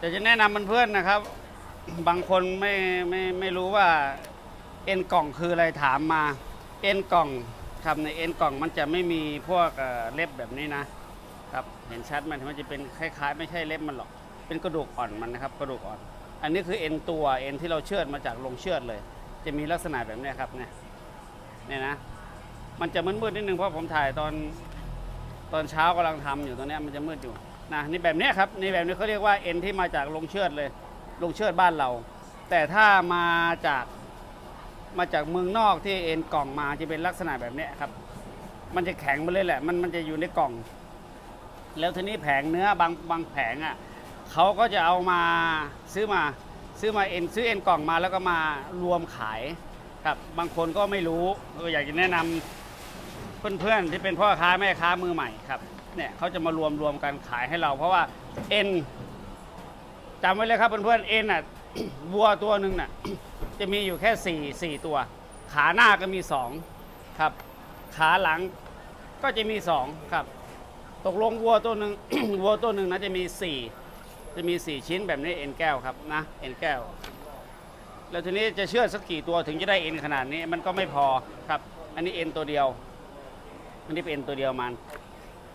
แต่จะแนะนำเพื่อนๆนะครับ บางคนไม่ไม่ไม่รู้ว่าเอ็นกล่องคืออะไรถามมาเอ็นกล่องครับในเอ็นกล่องมันจะไม่มีพวกเล็บแบบนี้นะครับเห็นชัดไหมันมันจะเป็นคล้าย ๆ ไม่ใช่เล็บมันหรอก เป็นกระดูกอ่อนมันนะครับกระดูกอ่อน อันนี้คือเอ็นตัวเอ็นที่เราเชือดมาจากโรงเชือดเลย จะมีลักษณะแบบนี้ครับเนี่ยเนี่ยนะมันจะมืดๆนิดนึงเพราะผมถ่ายตอนตอนเช้ากำลังทำอยู่ตอนนี้มันจะมืดอยู่ นะนี่แบบนี้ครับนี่แบบนี้เขาเรียกว่าเอ็นที่มาจากโรงเชือดเลยโรงเชือดบ้านเรา แต่ถ้ามาจากมาจากเมืองนอกที่เอ็นกล่องมาจะเป็นลักษณะแบบนี้ครับ มันจะแข็งไปเลยแหละ มันมันจะอยู่ในกล่อง แล้วทีนี้แผงเนื้อบางบางแผงอะเขาก็จะเอามาซื้อมาซื้อมาเอ็นซื้อเอ็นกล่องมาแล้วก็มารวมขายครับ บางคนก็ไม่รู้ก็อยากจะแนะนำเพื่อนๆที่เป็นพ่อค้าแม่ค้ามือใหม่ครับ เนี่ยเขาจะมารวมรวมกันขายให้เรา เพราะว่าเอ็นจำไว้เลยครับเพื่อนๆเอ็นอะวัวตัวหนึ่งน่ะจะมีอยู่แค่สี่สี่ตัว ขาหน้าก็มีสองครับ ขาหลังก็จะมีสองครับ ตกลงวัวตัวหนึ่งวัวตัวหนึ่งนะจะมีสี่จะมีสี่ชิ้นแบบนี้เอ็นแก้วครับนะเอ็นแก้ว แล้วทีนี้จะเชื่อสักกี่ตัวถึงจะได้เอ็นขนาดนี้มันก็ไม่พอครับ อันนี้เอ็นตัวเดียว อันนี้เป็นเอ็นตัวเดียวมัน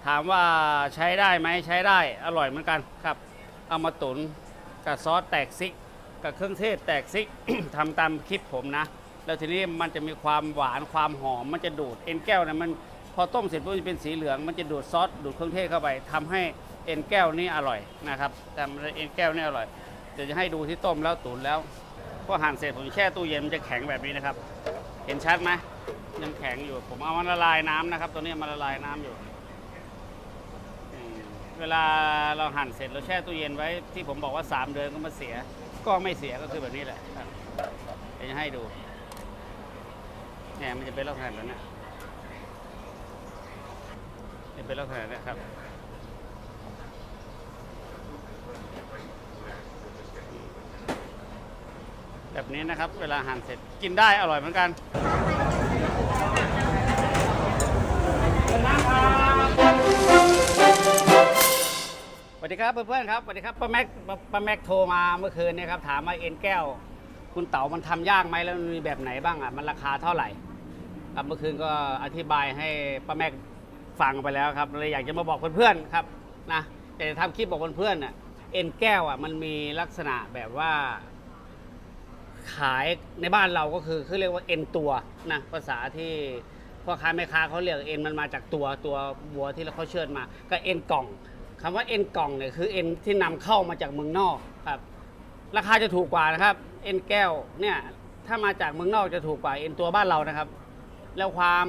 ถามว่าใช้ได้ไหมใช้ได้อร่อยเหมือนกันครับเอามาตุนกับซอสแตกซิก กับเครื่องเทศแตกซิกทำตามคลิปผมนะ แล้วทีนี้มันจะมีความหวานความหอมมันจะดูดเอ็นแก้วเนี่ยมันพอต้มเสร็จปุ๊บมันจะเป็นสีเหลืองมันจะดูดซอสดูดเครื่องเทศเข้าไปทำให้เอ็นแก้วนี่อร่อยนะครับแต่เอ็นแก้วนี่อร่อยเดี๋ยวจะให้ดูที่ต้มแล้วตุ๋นแล้วพอหั่นเสร็จผมแช่ตู้เย็นมันจะแข็งแบบนี้นะครับ เห็นชัดไหมยังแข็งอยู่ผมเอามันละลายน้ำนะครับ ตัวนี้มันละลายน้ำอยู่ วลาเราหั่นเสร็จเราแช่ตู้เย็นไว้ที่ผมบอกว่า 3 เดือนก็มาเสีย ก็ไม่เสียก็คือแบบนี้แหละเดี๋ยวจะให้ดูเนี่ยมันจะเป็นลักษณะแบบนี้จะเป็นลักษณะนี้ครับแบบนี้นะครับ เวลาหั่นเสร็จกินได้อร่อยเหมือนกันส วัสดีครับเพื่อนๆครับสวัสดีครับป้าแม็กป้าแม็กโทรมาเมื่อคืนเนี่ยครับถามว่าเอ็นแก้ว คุณเต๋ามันทำยากไหมแล้วมันมีแบบไหนบ้างอะมันราคาเท่าไหร่ครับเมื่อคืนก็อธิบายให้ป้าแม็กฟังไปแล้วครับเลยอยากจะมาบอกเพื่อนๆครับนะอยากจะทำคลิปบอกเพื่อนๆอะเอ็นแก้วอะมันมีลักษณะแบบว่า ขายในบ้านเราก็คือเขาเรียกว่าเอ็นตัวนะภาษาที่พ่อค้าแม่ค้าเขาเรียกเอ็นมันมาจากตัวตัววัวที่เราเขาเชิญมาก็เอ็นกล่อง คำว่าเอ็นกล่องเนี่ยคือเอ็นที่นำเข้ามาจากเมืองนอกครับ ราคาจะถูกกว่านะครับ เอ็นแก้วเนี่ยถ้ามาจากเมืองนอกจะถูกกว่าเอ็นตัวบ้านเรานะครับ แล้วความ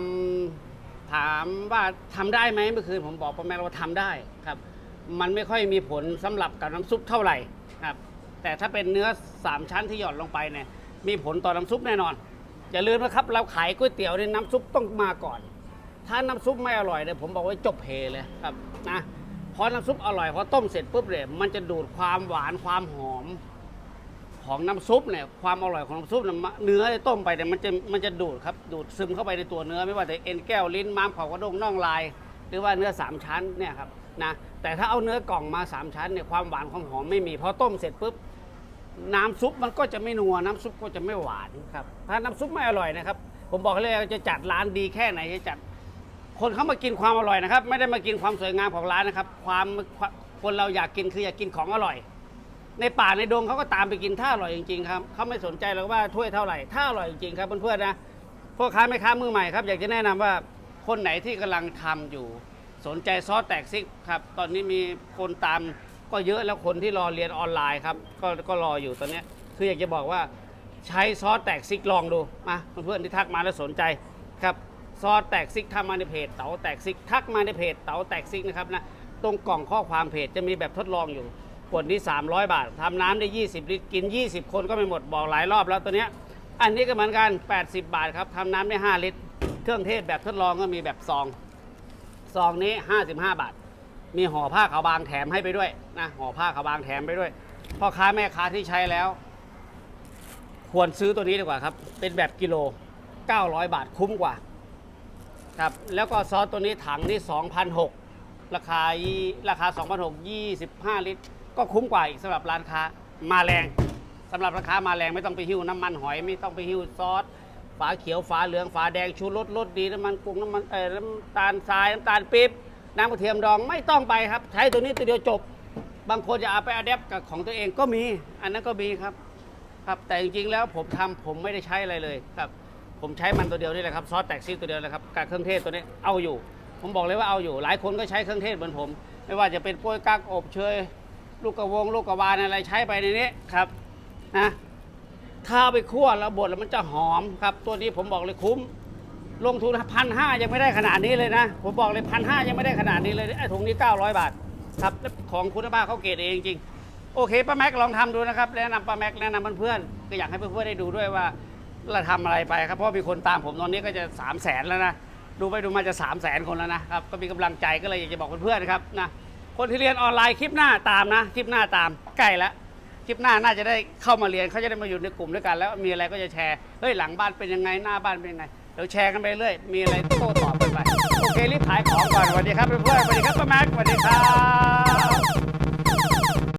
ถามว่าทำได้ไหมเมื่อคืนผมบอกพ่อแม่ว่าทำได้ครับ มันไม่ค่อยมีผลสำหรับกับน้ำซุปเท่าไหร่ครับ แต่ถ้าเป็นเนื้อ 3 ชั้นที่หย่อนลงไปเนี่ยมีผลต่อน้ำซุปแน่นอน อย่าลืมนะครับเราขายก๋วยเตี๋ยวเนี่ยน้ำซุปต้องมาก่อน ถ้าน้ำซุปไม่อร่อยเนี่ยผมบอกว่าจบเพเลยครับนะ พอน้ำซุปอร่อยพอต้มเสร็จปุ๊บเนี่ยมันจะดูดความหวานความหอม ของน้ำซุปเนี่ยความอร่อยของน้ำซุปเนี่ยเนื้อที่ต้มไปเนี่ยมันจะมันจะดูดครับดูดซึมเข้าไปในตัวเนื้อ ไม่ว่าจะเอ็นแก้วลิ้นม้ามเผากระด้งน่องลาย หรือว่าเนื้อสามชั้นเนี่ยครับนะแต่ถ้าเอาเนื้อกล่องมาสามชั้นเนี่ยความหวานความหอมไม่มีพอต้มเสร็จปุ๊บน้ำซุปมันก็จะไม่นัวน้ำซุปก็จะไม่หวานครับถ้าน้ำซุปไม่อร่อยนะครับผมบอกเลยว่าจะจัดร้านดีแค่ไหนจะจัด คนเขามากินความอร่อยนะครับ ไม่ได้มากินความสวยงามของร้านนะครับ ความคนเราอยากกินคืออยากกินของอร่อย ในป่าในดงเขาก็ตามไปกินถ้าอร่อยจริงๆครับเขาไม่สนใจหรอกว่าถ้วยเท่าไหร่ถ้าอร่อยจริงๆครับเพื่อนๆนะพ่อค้าแม่ค้ามือใหม่ครับอยากจะแนะนำว่าคนไหนที่กำลังทำอยู่สนใจซอสแตกซิกครับ ตอนนี้มีคนตามก็เยอะแล้วคนที่รอเรียนออนไลน์ครับ ก็ก็รออยู่ตอนนี้คืออยากจะบอกว่าใช้ซอสแตกซิกลองดูมาเพื่อนๆที่ทักมาแล้วสนใจครับ ซอแตกซิกทำมาในเพจเต๋าแตกซิกทักมาในเพจเต๋าแตกซิกนะครับนะตรงกล่องข้อความเพจจะมีแบบทดลองอยู่ขวดนี้ 300 บาททำน้ำได้ 20 ลิตรกิน 20 คนก็ไม่หมดบอกหลายรอบแล้วตัวเนี้ยอันนี้ก็เหมือนกัน 80 บาทครับทำน้ำได้ 5 ลิตร เครื่องเทศแบบทดลองก็มีแบบซองซองนี้ 55 บาท มีห่อผ้าขาวบางแถมให้ไปด้วยนะห่อผ้าขาวบางแถมไปด้วยพ่อค้าแม่ค้าที่ใช้แล้ว ควรซื้อตัวนี้ดีกว่าครับ เป็นแบบกิโล 900 บาทคุ้มกว่า ครับ แล้วก็ซอสตัวนี้ถังนี่2,006ราคาราคา2,006 25 ลิตร ก็คุ้มกว่าอีกสำหรับร้านค้ามาแรงสำหรับราคามาแรงไม่ต้องไปหิ้วน้ำมันหอยไม่ต้องไปหิ้วซอสฝาเขียวฝาเหลืองฝาแดงชูรสรสดีน้ำมันกุ้งน้ำมันเออน้ำตาลทรายน้ำตาลปี๊บน้ำกระเทียมดองไม่ต้องไปครับ ใช้ตัวนี้ตัวเดียวจบ บางคนจะเอาไปอัดแอปกับของตัวเองก็มี อันนั้นก็มีครับ ครับแต่จริงๆแล้วผมทำผมไม่ได้ใช้อะไรเลยครับ ผมใช้มันตัวเดียวนี่แหละครับซอสแตกซี่ตัวเดียวนะครับกับเครื่องเทศตัวนี้เอาอยู่ ผมบอกเลยว่าเอาอยู่ หลายคนก็ใช้เครื่องเทศเหมือนผม ไม่ว่าจะเป็นโป้ยกักอบเชยลูกกระวงลูกกระวานอะไรใช้ไปในนี้ครับนะถ้าไปคั่วแล้วบดแล้วมันจะหอมครับ ตัวนี้ผมบอกเลยคุ้ม ลงทุนพันห้ายังไม่ได้ขนาดนี้เลยนะ ผมบอกเลยพันห้ายังไม่ได้ขนาดนี้เลยไอ้ถุงนี้ 900 บาทครับของคุณภาเขาเกรดเองจริงโอเคป้าแม็กลองทำดูนะครับแนะนำป้าแม็กแนะนำเพื่อนๆก็อยากให้เพื่อนๆได้ดูด้วยว่า เราทำอะไรไปครับเพราะมีคนตามผมตอนนี้ก็จะ3 0 0แสนแล้วนะดูไปดูมาจะ3 0 0แสนคนแล้วนะครับก็มีกำลังใจก็เลยอยากจะบอกเพื่อนๆครับนะคนที่เรียนออนไลน์คลิปหน้าตามนะคลิปหน้าตามใกล้แล้วคลิปหน้าน่าจะได้เข้ามาเรียนเขาจะได้มาอยู่ในกลุ่มด้วยกัน แล้วมีอะไรก็จะแชร์เฮ้ยหลังบ้านเป็นยังไงหน้าบ้านเป็นยังไงเดี๋ยวแชร์กันไปเรื่อยมีอะไรโต้ตอบกันไปโอเครีบขายของก่อนสวัสดีครับเพื่อนๆสวัสดีครับป้าแม็กสวัสดีครับ